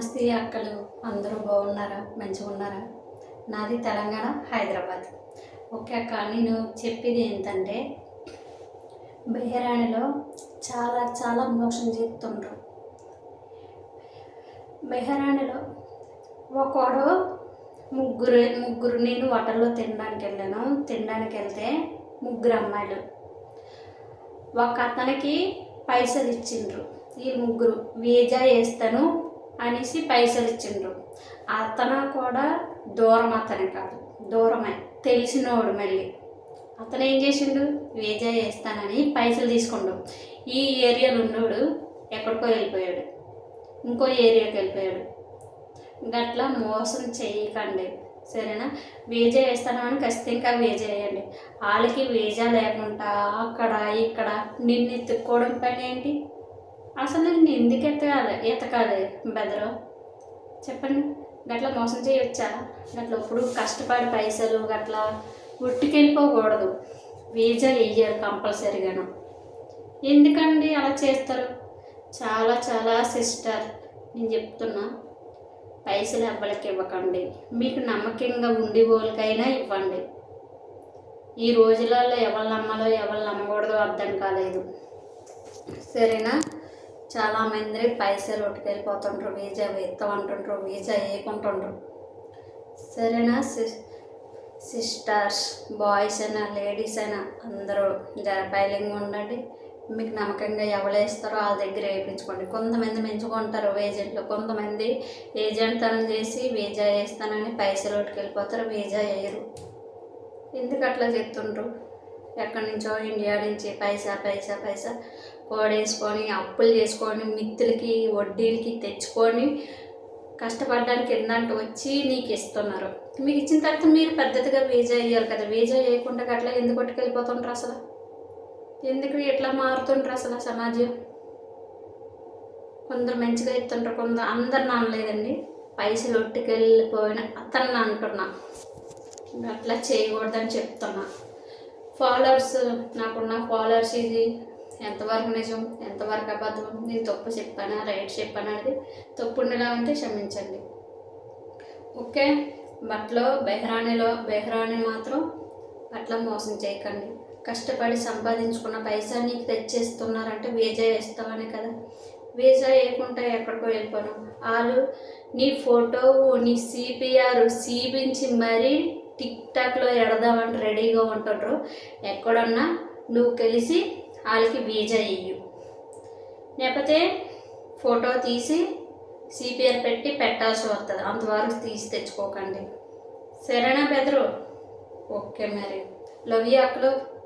నమస్తే అక్కలు. అందరూ బాగున్నారా? మంచిగా ఉన్నారా నాది తెలంగాణ హైదరాబాద్. ఓకే అక్క నేను చెప్పేది ఏంటంటే బెహరాణిలో చాలా చాలా మోసం చేస్తుండ్రు. బెహరాణిలో ఒకడు ముగ్గురు ముగ్గురు నేను హోటల్లో తినడానికి వెళ్ళాను. తినడానికి వెళ్తే ముగ్గురు అమ్మాయిలు. ఒక అతనికి పైసలు ఇచ్చిండ్రు. ఈ ముగ్గురు వీజా వేస్తాను అనేసి పైసలు ఇచ్చిండ్రు. అతను కూడా దూరం అతనే కాదు దూరమే తెలిసినోడు మళ్ళీ. అతను ఏం చేసిండు? వేజా వేస్తానని పైసలు తీసుకుండు. ఈ ఏరియాలో ఉన్నోడు ఎక్కడికో వెళ్ళిపోయాడు. ఇంకో ఏరియాకి వెళ్ళిపోయాడు. గట్లా మోసం చేయకండి సరేనా? వేజా వేస్తానని ఖచ్చితంగా వేజా వేయండి వాళ్ళకి వేజా లేకుండా అక్కడ ఇక్కడ నిన్ను ఎత్తుక్కోవడం పని ఏంటి? అసలు నేను ఎందుకు ఎత్తగాలి ఎత్తకాలి బెదరు? చెప్పండి. గట్లా మోసం చేయొచ్చా? గట్లా ఇప్పుడు కష్టపడి పైసలు గట్లా ఉట్టుకెళ్ళిపోకూడదు. వీజా వేయాలి కంపల్సరీగాను. ఎందుకండి అలా చేస్తారు? చాలా చాలా సిస్టర్ నేను చెప్తున్నా. పైసలు ఎవ్వరికి ఇవ్వకండి. మీకు నమ్మకంగా ఉండి వాళ్ళకైనా ఇవ్వండి. ఈ రోజులలో ఎవరు నమ్మాలో ఎవరు నమ్మకూడదో అర్థం కాలేదు. సరేనా? చాలామంది పైసలు ఒట్టుకెళ్ళిపోతుంటారు వీజా ఎత్తమంటుండ్రు వీజా వేయకుంటుండ్రు. సరేనా సిస్ సిస్టర్స్ బాయ్స్ అయినా లేడీస్ అయినా అందరూ బైలింగ్ ఉండండి. మీకు నమ్మకంగా ఎవరు వేస్తారో వాళ్ళ దగ్గర వేయించుకోండి. కొంతమంది మెంచుకుంటారు ఏజెంట్లు కొంతమంది ఏజెంట్ తనం చేసి వీజా వేస్తానని పైసలు ఒట్టుకెళ్ళిపోతారు వీజా వేయరు. ఎందుకు అట్లా చెప్తుండ్రు? ఎక్కడి నుంచో ఇండియా నుంచి పైసా పైసా పైసా. కోడేసుకొని అప్పులు చేసుకొని మిత్తులకి వడ్డీలకి తెచ్చుకొని కష్టపడడానికి ఎందుకంటే వచ్చి నీకు ఇస్తున్నారు. మీకు ఇచ్చిన తర్వాత మీరు పెద్దదిగా వేజా అయ్యారు కదా వేజా చేయకుండా అట్లా ఎందుకు పట్టుకెళ్ళిపోతుంటారు అసలు? ఎందుకు ఎట్లా మారుతుంటారు అసలు సమాజం? కొందరు మంచిగా ఇస్తుంటారు కొందరు అందరిని అనలేదండి. పైసలు ఒట్టుకెళ్ళిపోయిన అతన్ని అంటున్నా. అట్లా చేయకూడదని చెప్తున్నా. ఫాలోవర్స్ నాకున్న ఫాలోవర్స్ ఇది ఎంతవరకు నిజం ఎంతవరకు అబద్ధం నేను తప్పు చెప్పానా రైట్ చెప్పానా అనేది తప్పు ఉండేలా ఉంటే క్షమించండి. ఓకే? బట్లో బెహ్రానీలో బెహ్రాణి మాత్రం అట్లా మోసం చేయకండి. కష్టపడి సంపాదించుకున్న పైసా నీకు తెచ్చేస్తున్నారంటే వీజా వేస్తావనే కదా. వీజా వేయకుండా ఎక్కడికో వెళ్ళిపోను. వాళ్ళు నీ ఫోటో నీ సిపిఆర్ సీపించి మరీ టిక్ టాక్లో ఎడదామని రెడీగా ఉంటుండ్రు. ఎక్కడన్నా నువ్వు కలిసి వాళ్ళకి వీజా ఇయ్యు. లేకపోతే ఫోటో తీసి సిపిఆర్ పెట్టి పెట్టాల్సి వస్తుంది అంతవరకు తీసి తెచ్చుకోకండి. సరేనా బెదరు. ఓకే మరి. లవ్ యూ అక్కలు.